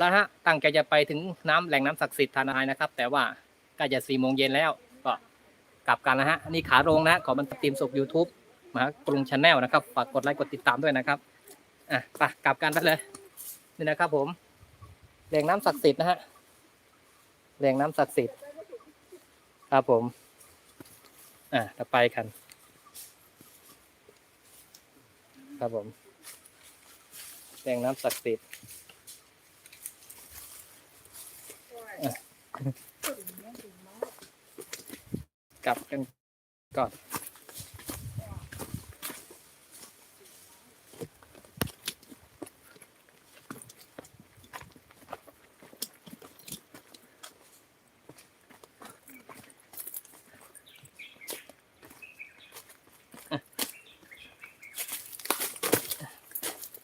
แล้วฮะตั้งใจจะไปถึงน้ำแหล่งน้ำศักดิ์สิทธิ์ทานายนะครับ แต่ว่าใกล้จะสี่โมงเย็นแล้ว ก็กลับกันแล้วฮะนนี้ขาลงนะขอมันทีมสุก YouTube มหากรุงชาแนลนะครับฝากกดไลค์กดติดตามด้วยนะครับอะไปกลับกันไปเลยนี่นะครับผมแหล่งน้ำศักดิ์สิทธิ์นะฮะแหล่งน้ำศักดิ์สิทธิ์ครับผม อะจะไปกัน ครับผมแหล่งน้ำศักดิ์สิทธิ์ กลับกันก่อน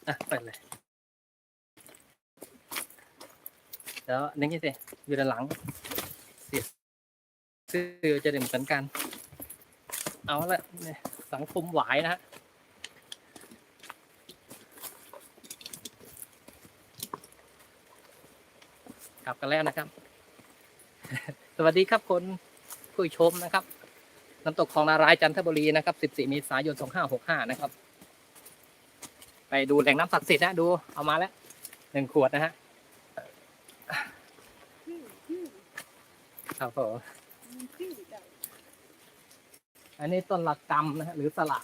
อะไปเลย เดี๋ยวนึกยี่สิอยู่ด้านหลังเสียชื่อจะได้เหมือนกัน เอาละเนี่ยสังคมหวายนะฮะกลับกันแล้วนะครับ สวัสดีครับคนผู้ชมนะครับน้ำตกคลองนารายจันทบุรีนะครับ 14เมษายน 2565 นะครับ ไปดูแหล่งน้ำศักดิ์สิทธิ์นะดูเอามาแล้วหนึ่งขวดนะฮะ ครับผมอันนี้ต้นละกำนะฮะหรือสละ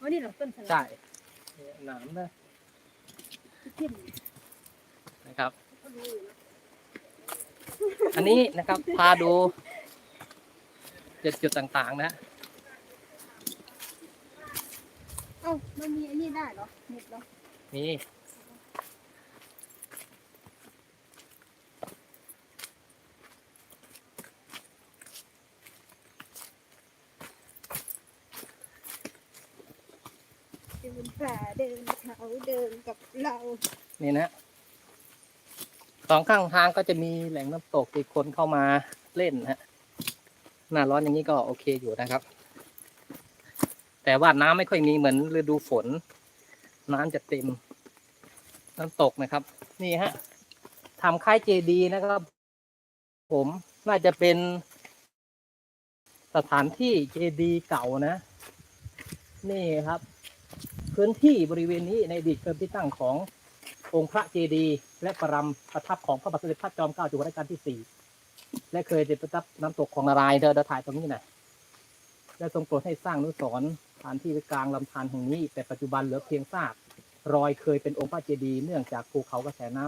อ๋อนี่เหรอต้นสลัดใช่หนามนะเข้มนะครับ ก็รู้อยู่นะอันนี้นะครับ พาดูจุดจุดต่างๆ นะ เอ้ามันมีอันนี้ได้เหรอเน็ตเหรอมี ดินป่าเดินเขาเดินกับเรานี่นะสองข้างทางก็จะมีแหล่งน้ำตกที่คนเข้ามาเล่นนะฮะหน้าร้อนอย่างนี้ก็โอเคอยู่นะครับ แต่ว่าน้ำไม่ค่อยมีเหมือนฤดูฝน น้ำจะเต็มน้ำตกนะครับ นี่ฮะทำค่ายเจดีนะครับ ผมน่าจะเป็นสถานที่เจดีเก่านะ นี่ครับ พื้นที่บริเวณนี้ในอดีตเป็นที่ตั้งขององค์พระเจดีย์และประรำประทับของพระบาทสมเด็จพระจอมเกล้าจุฬารัชกาลที่สี่และเคยเป็นประทับน้ำตกของนารายณ์เดินถ่ายตรงนี้น่อยและทรงโปรดให้สร้างอนุสรณ์สถานที่กลางลำธารแห่งนี้ แต่ปัจจุบันเหลือเพียงซากรอยเคยเป็นองค์พระเจดีย์เนื่องจากภูเขากระแสน้